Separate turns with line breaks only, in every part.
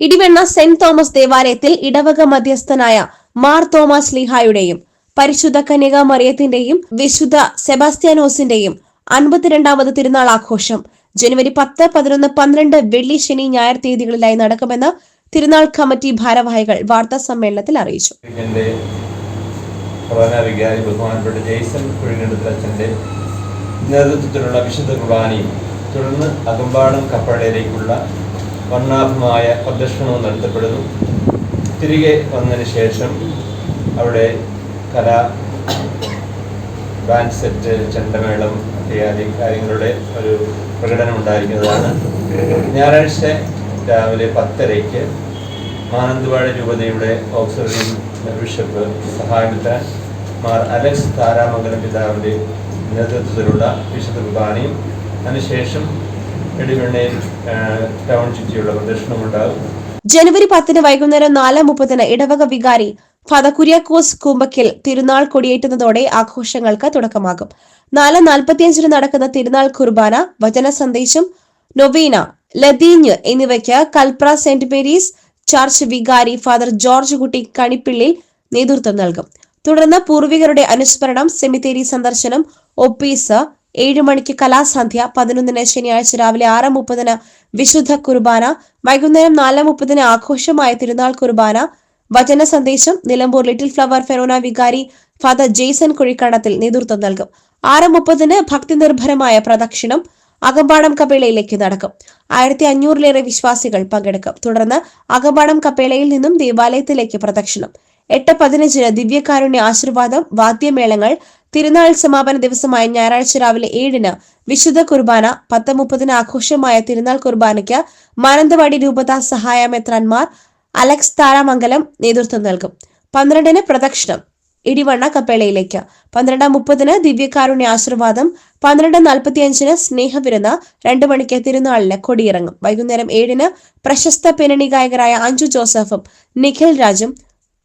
ഇടിവെണ്ണ saint Thomas ദേവാലയത്തിൽ ഇടവക മധ്യസ്ഥനായ Mar Thomas ലിഹായുടെയും പരിശുദ്ധ കന്യക മറിയത്തിന്റെയും വിശുദ്ധ സെബാസ്റ്റ്യാനോസിന്റെയും അൻപത്തിരണ്ടാമത് തിരുനാൾ ആഘോഷം ജനുവരി പത്ത് പതിനൊന്ന് പന്ത്രണ്ട് വെള്ളി ശനി ഞായർ തീയതികളിലായി നടക്കുമെന്ന് തിരുനാൾ കമ്മിറ്റി ഭാരവാഹികൾ വാർത്താ സമ്മേളനത്തിൽ അറിയിച്ചു.
നേതൃത്വത്തിലുള്ള വിശുദ്ധ കുർബാനയും തുടർന്ന് അകമ്പാടം കപ്പടയിലേക്കുള്ള വർണാഭമായ പ്രദർശനവും നടത്തപ്പെടുന്നു. തിരികെ വന്നതിന് ശേഷം അവിടെ കല ബാൻഡ് സെറ്റ് ചെണ്ടമേളം ഇത്യാദി കാര്യങ്ങളുടെ ഒരു പ്രകടനം ഉണ്ടായിരിക്കുന്നതാണ്. ഞായറാഴ്ച രാവിലെ പത്തരയ്ക്ക് മാനന്തവാഴ രൂപതയുടെ ഓക്സിലറി ബിഷപ്പ് സഹായമിത്രൻ മാർ അലക്സ് താരാമംഗലം പിതാവിന്റെ നേതൃത്വത്തിലുള്ള വിശുദ്ധ കുർബാനയും. അതിനുശേഷം ടൗൺ
ജനുവരി പത്തിന് വൈകുന്നേരം നാല് മുപ്പതിന് ഇടവക വികാരി ഫാദർ കുര്യാക്കോസ് കൂമ്പക്കിൽ തിരുനാൾ കൊടിയേറ്റുന്നതോടെ ആഘോഷങ്ങൾക്ക് തുടക്കമാകും. നാല് നാൽപ്പത്തിയഞ്ചിന് നടക്കുന്ന തിരുനാൾ കുർബാന വചന സന്ദേശം നൊവീന ലതീഞ്ഞ് എന്നിവയ്ക്ക് കൽപ്ര സെന്റ് മേരീസ് ചർച്ച് വികാരി ഫാദർ ജോർജ് കുട്ടി കണിപ്പിള്ളി നേതൃത്വം നൽകും. തുടർന്ന് പൂർവികരുടെ അനുസ്മരണം സെമിത്തേരി സന്ദർശനം ഒപ്പീസ് ഏഴ് മണിക്ക് കലാസന്ധ്യ പതിനൊന്നിന് ശനിയാഴ്ച രാവിലെ ആറ് മുപ്പതിന് വിശുദ്ധ കുർബാന വൈകുന്നേരം നാല് മുപ്പതിന് ആഘോഷമായ തിരുനാൾ കുർബാന വചന സന്ദേശം നിലമ്പൂർ ലിറ്റിൽ ഫ്ലവർ ഫെറോന വികാരി ഫാദർ ജെയ്സൺ കുഴിക്കണത്തിൽ നേതൃത്വം നൽകും. ആറ് മുപ്പതിന് ഭക്തി നിർഭരമായ പ്രദക്ഷിണം അകമ്പാടം കപ്പേളയിലേക്ക് നടക്കും. ആയിരത്തി അഞ്ഞൂറിലേറെ വിശ്വാസികൾ പങ്കെടുക്കും. തുടർന്ന് അകമ്പാടം കപ്പേളയിൽ നിന്നും ദേവാലയത്തിലേക്ക് പ്രദക്ഷിണം. എട്ട് പതിനഞ്ചിന് ദിവ്യകാരുണ്യ ആശീർവാദം വാദ്യമേളങ്ങൾ തിരുനാൾ സമാപന ദിവസമായ ഞായറാഴ്ച രാവിലെ ഏഴിന് വിശുദ്ധ കുർബാന പത്ത് മുപ്പതിന് ആഘോഷമായ തിരുനാൾ കുർബാനയ്ക്ക് മാനന്തവാടി രൂപത സഹായ മെത്രാൻമാർ അലക്സ് താരാമംഗലം നേതൃത്വം നൽകും. പന്ത്രണ്ടിന് പ്രദക്ഷിണം ഇടിവണ്ണ കപ്പേളയിലേക്ക്. പന്ത്രണ്ട് മുപ്പതിന് ദിവ്യകാരുണ്യ ആശീർവാദം പന്ത്രണ്ട് നാൽപ്പത്തിയഞ്ചിന് സ്നേഹവിരുന്ന് രണ്ടു മണിക്ക് തിരുനാളിന് കൊടിയിറങ്ങും. വൈകുന്നേരം ഏഴിന് പ്രശസ്ത പിന്നണി ഗായകരായ അഞ്ജു ജോസഫും നിഖിൽ രാജും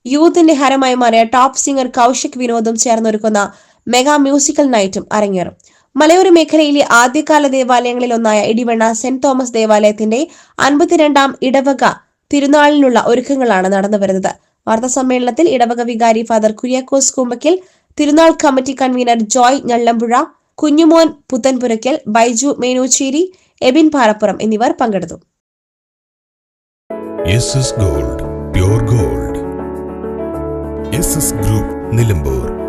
യൂത്തിന്റെ ഹരമായി മാറിയ ടോപ്പ് സിംഗർ കൗശിക് വിനോദും ചേർന്നൊരുക്കുന്ന മെഗാ മ്യൂസിക്കൽ നൈറ്റും അരങ്ങേറും. മലയോര മേഖലയിലെ ആദ്യകാല ദേവാലയങ്ങളിൽ ഒന്നായ ഇടിവണ്ണ സെന്റ് തോമസ് ദേവാലയത്തിന്റെ അൻപത്തിരണ്ടാം ഇടവക തിരുനാളിനുള്ള ഒരുക്കങ്ങളാണ് നടന്നുവരുന്നത് വാർത്താ സമ്മേളനത്തിൽ ഇടവക വികാരി ഫാദർ കുര്യാക്കോസ് കുമ്പക്കിൽ തിരുനാൾ committee convener Joy Njallampuzha Kunjumon Puthenpurackal Biju Menoocheri Ebin Parappuram എന്നിവർ പങ്കെടുത്തു.
Gold gold group Nilambur